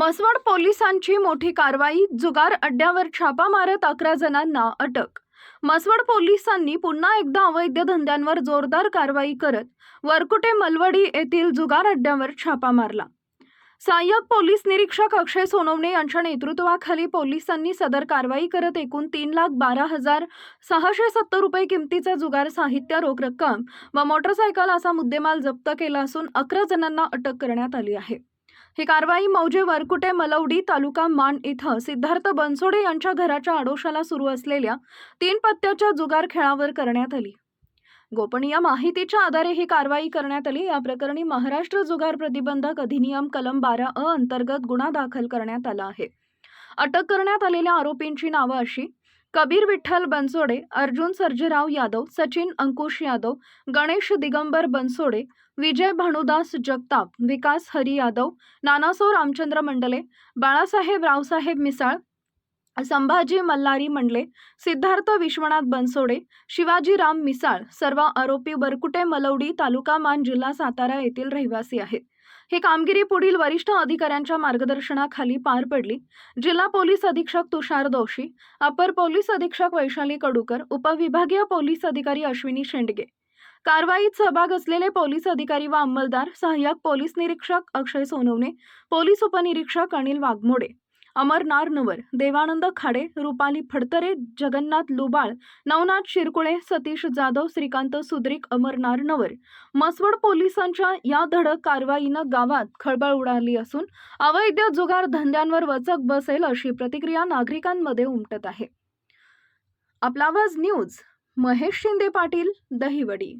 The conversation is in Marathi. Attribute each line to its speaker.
Speaker 1: मसवड पोलिसांची मोठी कारवाई जुगार अड्ड्यावर छापा मारत अकरा जणांना अटक. मसवड पोलिसांनी पुन्हा एकदा अवैध धंद्यांवर जोरदार कारवाई करत वरकुटे मलवडी येथील जुगार अड्ड्यावर छापा मारला. सहाय्यक पोलीस निरीक्षक अक्षय सोनवणे यांच्या नेतृत्वाखाली पोलिसांनी सदर कारवाई करत एकूण तीन लाख बारा हजार सहाशे सत्तर रुपये किमतीचा जुगार साहित्य रोख रक्कम व मोटरसायकल असा मुद्देमाल जप्त केला असून अकरा जणांना अटक करण्यात आली आहे. ही कारवाई मौजे वरकुटे मलवडी तालुका मान इथं सिद्धार्थ बनसोडे यांच्या घराच्या आडोशाला सुरू असलेल्या तीन पत्त्याच्या जुगार खेळावर करण्यात आली. गोपनीय माहितीच्या आधारे ही कारवाई करण्यात आली. या प्रकरणी महाराष्ट्र जुगार प्रतिबंधक अधिनियम कलम बारा अ अंतर्गत गुन्हा दाखल करण्यात आला आहे. अटक करण्यात आलेल्या आरोपींची नावं अशी कबीर विठ्ठल बनसोडे अर्जुन सर्जेराव यादव सचिन अंकुश यादव गणेश दिगंबर बनसोडे विजय भानुदास जगताप विकास हरी यादव नानासो रामचंद्र मंडले बाळासाहेब रावसाहेब मिसाळ संभाजी मल्हारी मंडले सिद्धार्थ विश्वनाथ बनसोडे शिवाजीराम मिसाळ सर्व आरोपी बरकुटे मलवडी तालुका मान जिल्हा सातारा येथील रहिवासी आहेत. ही कामगिरी पुढील वरिष्ठ अधिकाऱ्यांच्या मार्गदर्शनाखाली पार पडली. जिल्हा पोलीस अधीक्षक तुषार दोशी अपर पोलीस अधीक्षक वैशाली कडूकर उपविभागीय पोलीस अधिकारी अश्विनी शेंडगे. कारवाईत सहभाग असलेले पोलीस अधिकारी व अंमलदार सहाय्यक पोलीस निरीक्षक अक्षय सोनवणे पोलीस उपनिरीक्षक अनिल वाघमोडे. अमर नारनवर देवानंद खाडे रुपाली फडतरे जगन्नाथ लुबाळ नवनाथ शिरकुळे सतीश जाधव श्रीकांत सुद्रिक अमर नारनवर मसवड पोलिसांच्या या धडक कारवाईनं गावात खळबळ उडाली असून अवैध जुगार धंद्यांवर वचक बसेल अशी प्रतिक्रिया नागरिकांमध्ये उमटत आहे. आपला आवाज न्यूज महेश शिंदे पाटील दहिवडी.